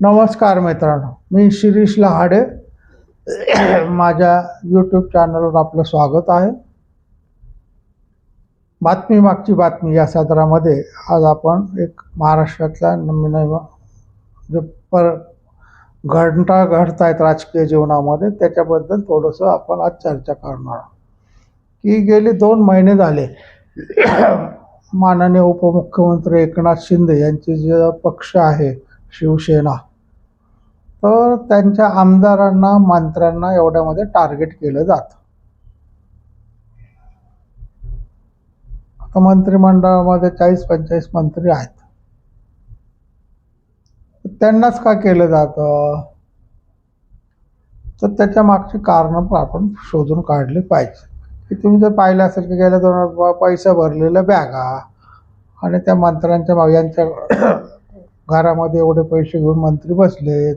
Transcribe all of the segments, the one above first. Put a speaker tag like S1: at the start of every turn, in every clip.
S1: नमस्कार मित्रांनो मी शिरीष लहाडे. माझ्या यूट्यूब चॅनलवर आपलं स्वागत आहे. बातमी मागची बातमी या सदरामध्ये आज आपण एक महाराष्ट्रातल्या नवीन जे पर घटना घडत आहेत राजकीय जीवनामध्ये त्याच्याबद्दल थोडंसं आपण आज चर्चा करणार की गेले दोन महिने झाले माननीय उपमुख्यमंत्री एकनाथ शिंदे यांचे जे पक्ष आहे शिवसेना तर त्यांच्या आमदारांना मंत्र्यांना एवढ्यामध्ये टार्गेट केलं जातं. आता मंत्रिमंडळामध्ये चाळीस पंचेचाळीस मंत्री आहेत. त्यांनाच का केलं जातं? तर त्याच्या मागची कारणं पण आपण शोधून काढली पाहिजे. की तुम्ही जर पाहिलं असेल की गेल्या दोन पैसा भरलेल्या बॅगा आणि त्या मंत्र्यांच्या यांच्या घरामध्ये एवढे पैसे घेऊन मंत्री बसलेत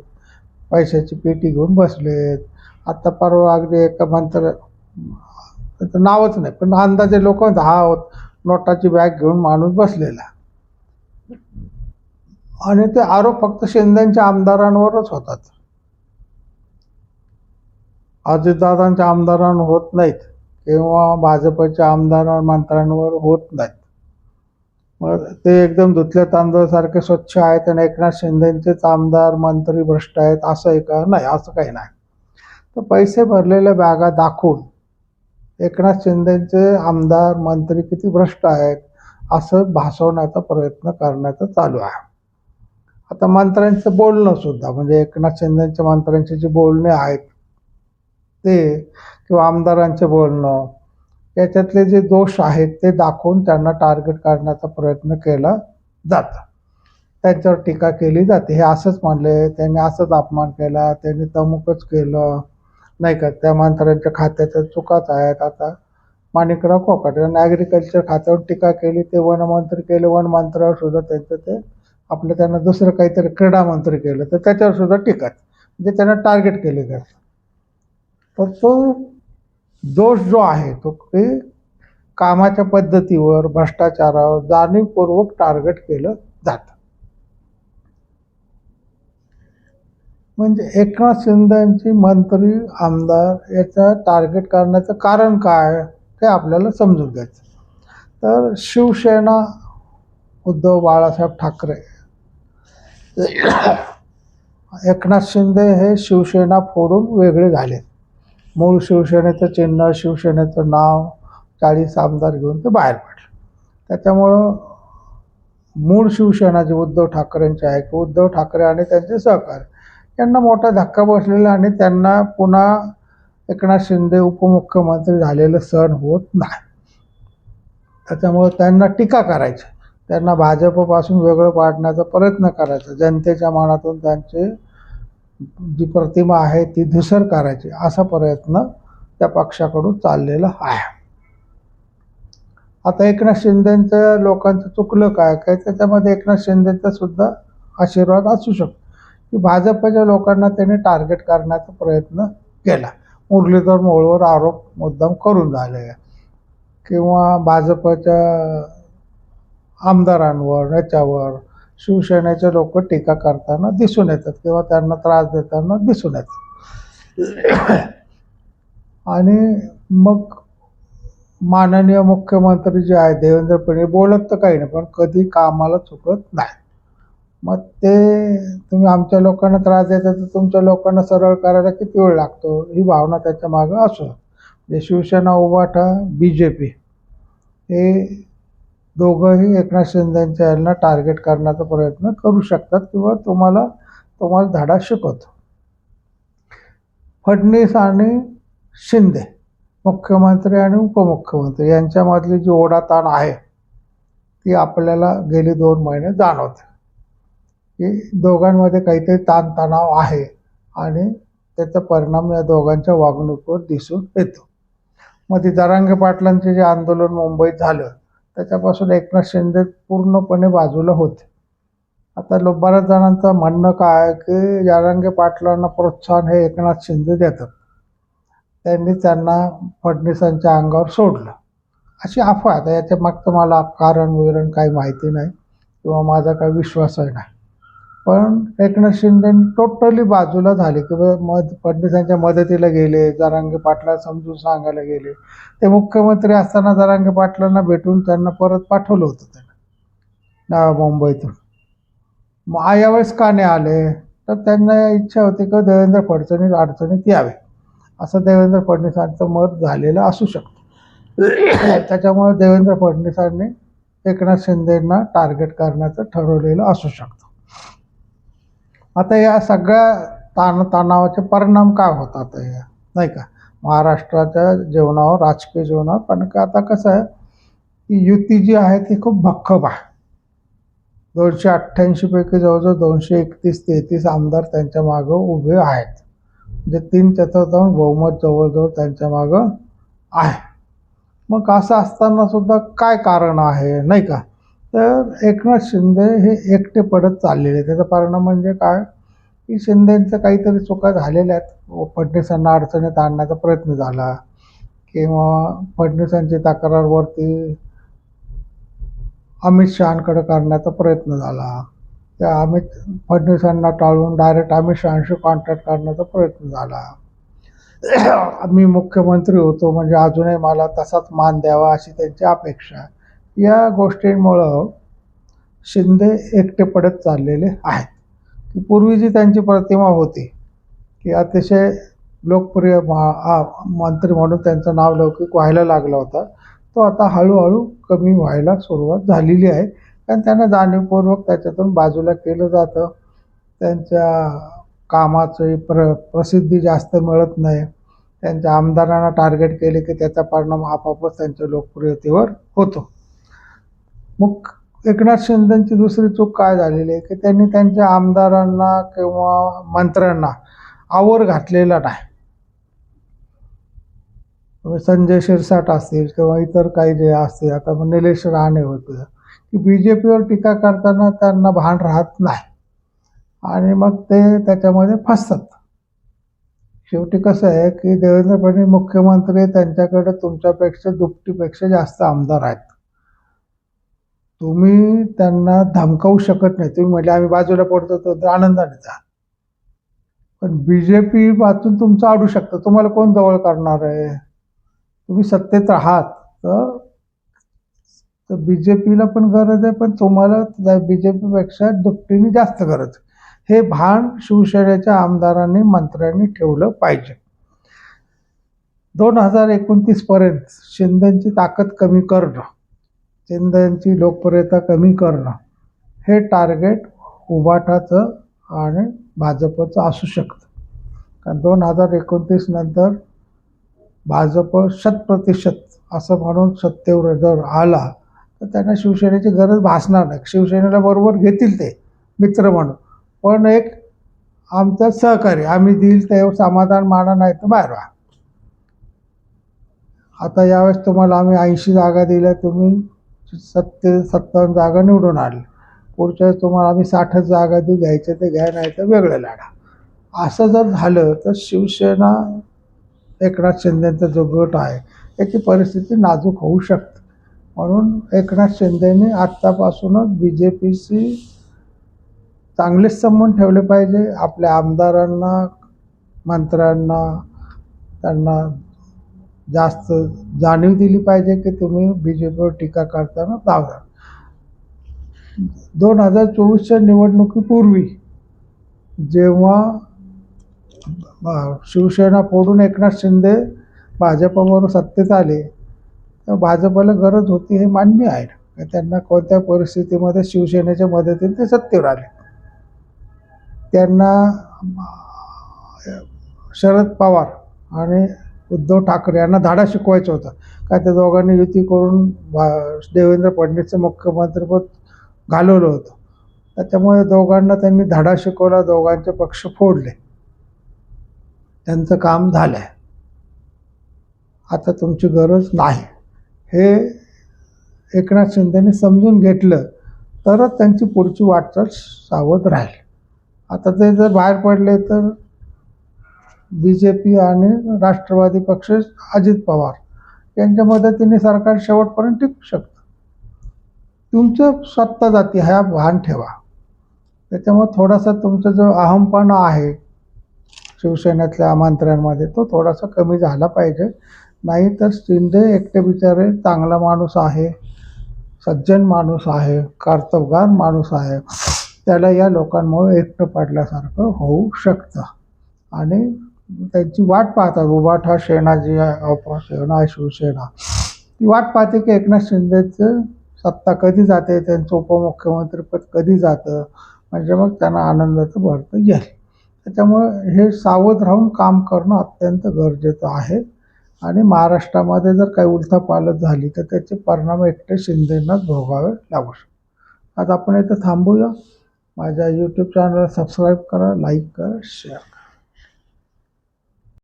S1: पैशाची पेटी घेऊन बसलेत. आत्ता परवा अगदी एका मंत्र त्याचं नावच नाही पण अंदाजे लोक दहा होत नोटाची बॅग घेऊन माणूस बसलेला. आणि ते आरोप फक्त शिंदेच्या आमदारांवरच होतात. अजितदादांच्या आमदारांवर होत नाहीत किंवा भाजपच्या आमदार मंत्र्यांवर होत नाहीत. मग ते एकदम धुतल्या तांदळासारखे स्वच्छ आहेत आणि एकनाथ शिंदेचेच आमदार मंत्री भ्रष्ट आहेत असं आहे का नाही असं काही नाही. तर पैसे भरलेल्या बॅगा दाखवून एकनाथ शिंदेचे आमदार मंत्री किती भ्रष्ट आहेत असं भासवण्याचा प्रयत्न करण्याचं चालू आहे. आता मंत्र्यांचं बोलणं सुद्धा म्हणजे एकनाथ शिंदेच्या मंत्र्यांचे जे बोलणे आहेत ते किंवा आमदारांचे बोलणं याच्यातले जे दोष आहेत ते दाखवून त्यांना टार्गेट करण्याचा प्रयत्न केला जातं. त्यांच्यावर टीका केली जाते. हे असंच म्हणले त्यांनी असंच अपमान केला त्यांनी तमुकच केलं. नाही का? त्या मंत्र्यांच्या खात्याच्या चुकाच आहेत. आता माणिकराव कोकाट यांनी ॲग्रिकल्चर खात्यावर टीका केली ते वनमंत्री केले वनमंत्र्यावर सुद्धा त्यांचं ते आपलं त्यांना दुसरं काहीतरी क्रीडा मंत्री केलं. तर त्याच्यावर सुद्धा टीकाच म्हणजे त्यांना टार्गेट केले जातं. तर तो दोष जो आहे तो ते कामाच्या पद्धतीवर भ्रष्टाचारावर जाणीवपूर्वक टार्गेट केलं जातं. म्हणजे एकनाथ शिंदेची मंत्री आमदार याचा टार्गेट करण्याचं कारण काय ते आपल्याला समजून घ्यायचं. तर शिवसेना उद्धव बाळासाहेब ठाकरे. एकनाथ शिंदे हे शिवसेना फोडून वेगळे झाले मूळ शिवसेनेचं चिन्ह शिवसेनेचं नाव चाळीस आमदार घेऊन ते बाहेर पडले. त्याच्यामुळं मूळ शिवसेना जे उद्धव ठाकरेंचे आहे की उद्धव ठाकरे आणि त्यांचे सहकारी. यांना मोठा धक्का बसलेला आणि त्यांना पुन्हा एकनाथ शिंदे उपमुख्यमंत्री झालेलं सण होत नाही. त्याच्यामुळं त्यांना टीका करायची. त्यांना भाजपपासून वेगळं पाडण्याचा प्रयत्न करायचा. जनतेच्या मनातून त्यांचे जी प्रतिमा आहे ती धुसर करायची असा प्रयत्न त्या पक्षाकडून चाललेला आहे. आता एकनाथ शिंदेचं लोकांचं चुकलं काय? काय त्याच्यामध्ये एकनाथ शिंदेचा सुद्धा आशीर्वाद असू शकतो. की भाजपच्या लोकांना त्यांनी टार्गेट करण्याचा प्रयत्न केला. मुरलीधर मोळवर आरोप मुद्दाम करून झाले किंवा भाजपच्या आमदारांवर याच्यावर शिवसेनेचे लोक टीका करताना दिसून येतात किंवा त्यांना त्रास देताना दिसून येतात. आणि मग माननीय मुख्यमंत्री जे आहे देवेंद्र फडणवीस बोलत तर काही नाही पण कधी कामाला चुकत नाही. मग ते तुम्ही आमच्या लोकांना त्रास देता तर तुमच्या लोकांना सरळ करायला किती वेळ लागतो? ही भावना त्याच्या मागं असू म्हणजे शिवसेना उभाठा बी जे पी हे दोघंही एकनाथ शिंदेच्या यांना टार्गेट करण्याचा प्रयत्न करू शकतात किंवा तुम्हाला तुम्हाला धडा शिकवतो. फडणीस आणि शिंदे मुख्यमंत्री आणि उपमुख्यमंत्री यांच्यामधली जी ओढाताण आहे ती आपल्याला गेली दोन महिने जाणवते. की दोघांमध्ये काहीतरी ताणतणाव आहे आणि त्याचा परिणाम या दोघांच्या वागणुकीवर दिसून येतो. मग ती दरांगे पाटलांचे जे आंदोलन मुंबईत झालं त्याच्यापासून एकनाथ शिंदे पूर्णपणे बाजूला होते. आता लो बऱ्याच जणांचं म्हणणं काय आहे की जरांगे पाटलांना प्रोत्साहन हे एकनाथ शिंदे देतात. त्यांनी त्यांना फडणवीसांच्या अंगावर सोडलं. अशी अफवा आता याच्या मागचं मला कारण विवरण काही माहिती नाही किंवा माझा काही विश्वासही नाही. पण एकनाथ शिंदे टोटली बाजूला झाले की मद फडणवीसांच्या मदतीला गेले जरांगे पाटला समजून सांगायला गेले. ते मुख्यमंत्री असताना जरांगे पाटलांना भेटून त्यांना परत पाठवलं होतं त्यांना मुंबईतून. मग यावेळेस का नाही आले तर त्यांना इच्छा होती की देवेंद्र फडणवीस अडचणीत यावे. असं देवेंद्र फडणवीसांचं मत झालेलं असू शकतं. त्याच्यामुळे देवेंद्र फडणवीसांनी एकनाथ शिंदेंना टार्गेट करण्याचं ठरवलेलं असू शकतं. आता या सगळ्या ताण तणावाचे परिणाम काय होतात हे नाही का? महाराष्ट्राच्या जीवनावर राजकीय जीवनावर पण का आता कसं आहे की युती जी आहे ती खूप भक्कम आहे. दोनशे अठ्ठ्याऐंशीपैकी जवळजवळ दोनशे एकतीस तेहतीस आमदार त्यांच्या मागं उभे आहेत. म्हणजे तीन चतुर्थांश बहुमत जवळजवळ त्यांच्या मागं आहे. मग असं असताना सुद्धा काय कारण आहे? नाही का? तर एकनाथ शिंदे हे एकटे पडत चाललेले त्याचा परिणाम म्हणजे काय? की शिंदेंचं काहीतरी चुका झालेल्या आहेत. फडणवीसांना अडचणीत आणण्याचा प्रयत्न झाला. किंवा फडणवीसांची तक्रारवरती अमित शहाकडे करण्याचा प्रयत्न झाला. त्या अमित फडणवीसांना टाळून डायरेक्ट अमित शहाशी कॉन्टॅक्ट करण्याचा प्रयत्न झाला. मी मुख्यमंत्री होतो म्हणजे अजूनही मला तसाच मान द्यावा अशी त्यांची अपेक्षा आहे. या गोष्टींमुळं शिंदे एकटे पडत चाललेले आहेत. की पूर्वी जी त्यांची प्रतिमा होती की अतिशय लोकप्रिय मा- मंत्री म्हणून त्यांचं नाव लौकिक व्हायला लागला होता तो आता हळूहळू कमी व्हायला सुरुवात झालेली आहे. कारण त्यांना जाणीवपूर्वक त्याच्यातून बाजूला केलं जातं. त्यांच्या कामाची प्र प्रसिद्धी जास्त मिळत नाही. त्यांच्या आमदारांना टार्गेट केले की त्याचा परिणाम आपापच त्यांच्या लोकप्रियतेवर होतो. मग एकनाथ शिंदेची दुसरी चूक काय झालेली आहे? की त्यांनी त्यांच्या आमदारांना किंवा मंत्र्यांना आवर घातलेला नाही. म्हणजे संजय शिरसाट असतील किंवा इतर काही जे असतील आता मग निलेश राणे होतं की बी जे पीवर टीका करताना त्यांना भान राहत नाही. आणि मग ते त्याच्यामध्ये फसतात. शेवटी कसं आहे की देवेंद्र फडणवीस मुख्यमंत्री त्यांच्याकडे तुमच्यापेक्षा दुपटीपेक्षा जास्त आमदार आहेत. तुम्ही त्यांना धमकावू शकत नाही. तुम्ही म्हटले आम्ही बाजूला पडतो तर आनंदाने जा. पण बी जे पी वाचून तुमचं अडू शकतं. तुम्हाला कोण जवळ करणार आहे? तुम्ही सत्तेत आहात तर बी जे पीला पण गरज आहे पण तुम्हाला बी जे पीपेक्षा दुपटीने जास्त गरज आहे. हे भान शिवसेनेच्या आमदारांनी मंत्र्यांनी ठेवलं पाहिजे. दोन हजार एकोणतीसपर्यंत शिंदेची ताकद कमी करणं. शिंदेची लोकप्रियता कमी करणं हे टार्गेट उबाटाचं आणि भाजपचं असू शकतं. कारण दोन हजार एकोणतीस नंतर भाजप शतप्रतिशत असं म्हणून सत्तेवर जर आला तर त्यांना शिवसेनेची गरज भासणार नाही. शिवसेनेला बरोबर घेतील ते मित्र म्हणून. पण एक आमचं सहकार्य आम्ही देईल ते समाधान माना नाही तर बाहेर आता यावेळेस तुम्हाला आम्ही ऐंशी जागा दिल्या तुम्ही सत्ते सत्तावन्न जागा निवडून आणलं पुढच्या वेळेस तुम्हाला आम्ही साठच जागा देऊ घ्यायच्या ते घ्या नाही तर वेगळं लढा. असं जर झालं तर शिवसेना एकनाथ शिंदेचा जो गट आहे त्याची परिस्थिती नाजूक होऊ शकते. म्हणून एकनाथ शिंदेने आत्तापासूनच बी जे पीशी चांगलेच संबंध ठेवले पाहिजे. आपल्या आमदारांना मंत्र्यांना त्यांना जास्त जाणीव दिली पाहिजे की तुम्ही बी जे पीवर टीका करताना दावा दोन हजार चोवीसच्या निवडणुकीपूर्वी जेव्हा शिवसेना फोडून एकनाथ शिंदे भाजपावर सत्तेत आले तर भाजपला गरज होती हे मान्य आहे. त्यांना कोणत्या परिस्थितीमध्ये शिवसेनेच्या मदतीने ते सत्तेवर आले? त्यांना शरद पवार आणि उद्धव ठाकरे यांना धाडा शिकवायचा होता. का त्या दोघांनी युती करून भा- देवेंद्र फडणवीसचं मुख्यमंत्रीपद घालवलं होतं. त्याच्यामुळे दोघांना त्यांनी धाडा शिकवला दोघांचे पक्ष फोडले. त्यांचं काम झालं आहे आता तुमची गरज नाही. हे एकनाथ शिंदेने समजून घेतलं तरच त्यांची पुढची वाटचाल सावध राहील. आता ते जर बाहेर पडले तर बी जे पी आणि राष्ट्रवादी पक्ष अजित पवार यांच्या मदतीने सरकार शेवटपर्यंत टिकू शकतं. तुमचं सत्ता जाती हा भान ठेवा. त्याच्यामुळे थोडासा तुमचा जो अहमपणा आहे शिवसेनेतल्या मंत्र्यांमध्ये तो थोडासा कमी झाला पाहिजे. नाही तर शिंदे एकटे बिचारे चांगला माणूस आहे सज्जन माणूस आहे कर्तबगार माणूस आहे. त्याला या लोकांमुळे एकटं पडल्यासारखं होऊ शकतं. आणि त्यांची वाट पाहतात उभाठा सेना जी अप- सेना शिवसेना ती वाट पाहते की एकनाथ शिंदेचं सत्ता कधी जाते त्यांचं उपमुख्यमंत्रीपद कधी जातं? म्हणजे मग त्यांना आनंदाचं भरतं येईल. त्याच्यामुळे हे सावध राहून काम करणं अत्यंत गरजेचं आहे. आणि महाराष्ट्रामध्ये जर काही उलथापालट झाली तर त्याचे परिणाम एकटे शिंदेनाच भोगावे लागू शकतात. आज आपण इथं थांबूया. माझ्या यूट्यूब चॅनलला सबस्क्राईब करा लाईक करा शेअर करा.